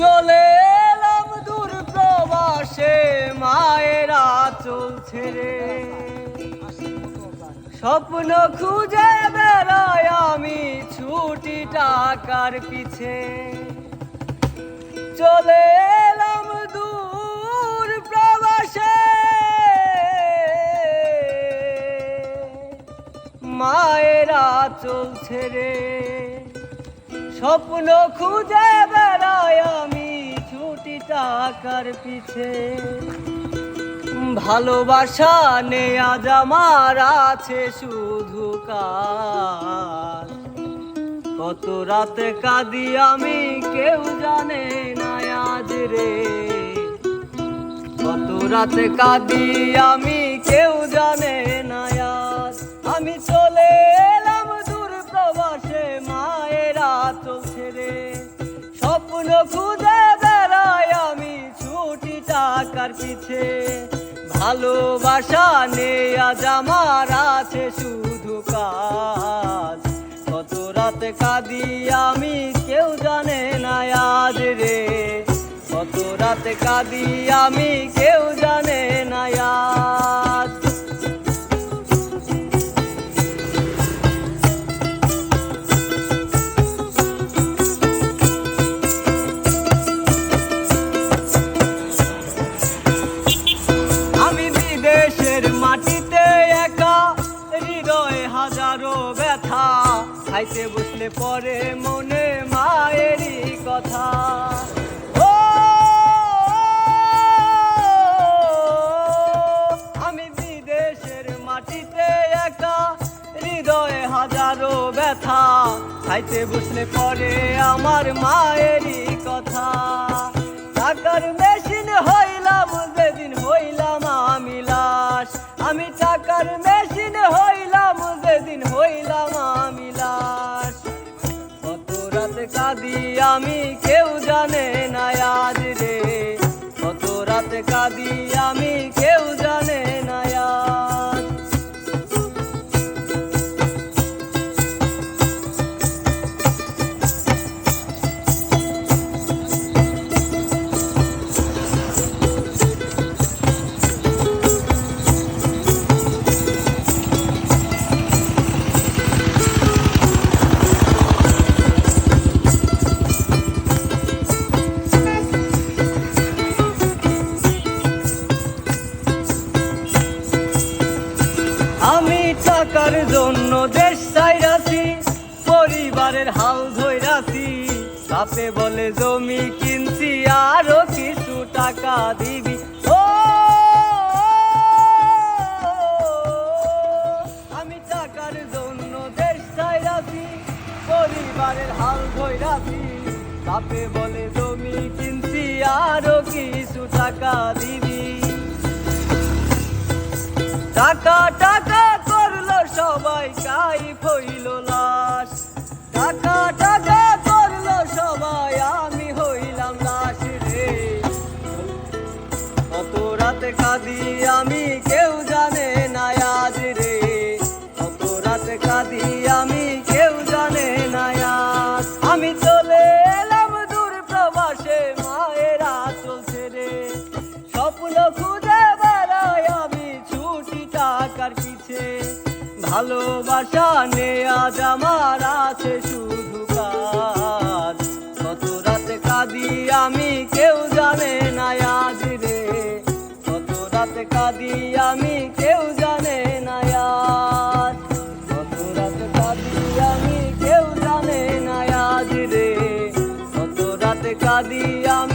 চলে এলাম দূর প্রবাসে, মায়েরা চলছে রে। স্বপ্ন খুঁজে বেড়াই আমি ছুটি টাকার পিছে। চলে এলাম দূর প্রবাসে, মায়েরা চলছে রে। স্বপ্ন খুঁজে বেড়াই আমি ছুটি টাকার পিছে? ভালোবাসা নে আজ আমার আছে শুধু কাল কত রাতে কাঁদি আমি কেউ জানে না আজ রে। কত রাতে কাঁদি আমি কেউ জানে চলছে রে স্বপ্ন খুঁজে বেড়াই আমি ছুটি টাকার পিছে? ভালোবাসা নেই, আজ আমার আছে শুধু কাজ। কত রাত কাঁদি আমি কেউ জানে না আজ রে। কত রাত কাঁদি আমি কেউ জানে না আজ। হাজারো ব্যথা, খাইতে বসলে পরে মনে মায়েরই কথা। আমি বিদেশের মাটিতে একা, হৃদয়ে হাজারো ব্যথা, খাইতে বসলে পরে আমার মায়েরই কথা। টাকার মেশিন হইলাম কাঁদি আমি কেউ জানে না আজ রে। কত রাত কাঁদি আমি আমি টাকার জন্য দেশ চাই চাইরাছি পরিবারের হাল ধইরাছি। বাপে বলে, জমি কিনছি, আরও কিছু টাকা দিবি। ও, আমি টাকার জন্য দেশ চাইরাছি পরিবারের হাল ধইরাছি। বাপে বলে, জমি কিনছি, আরও কিছু টাকা দিবি। টাকা টাকা করল সবাই কাই হইল লাশ। টাকা টাকা করল সবাই, আমি হইলাম লাশ রে। কত রাতে কাঁদি আমি কেউ জানে। ভালোবাসা নে, আজ আমার আছে শুধু কাজ। কত রাতে কাঁদি, আমি কেউ জানে না আজ রে। কত রাতে কাঁদি, আমি কেউ জানে না আজ। কত রাতে কাঁদি, আমি কেউ জানে না আজ রে। কত রাতে কাঁদি, আমি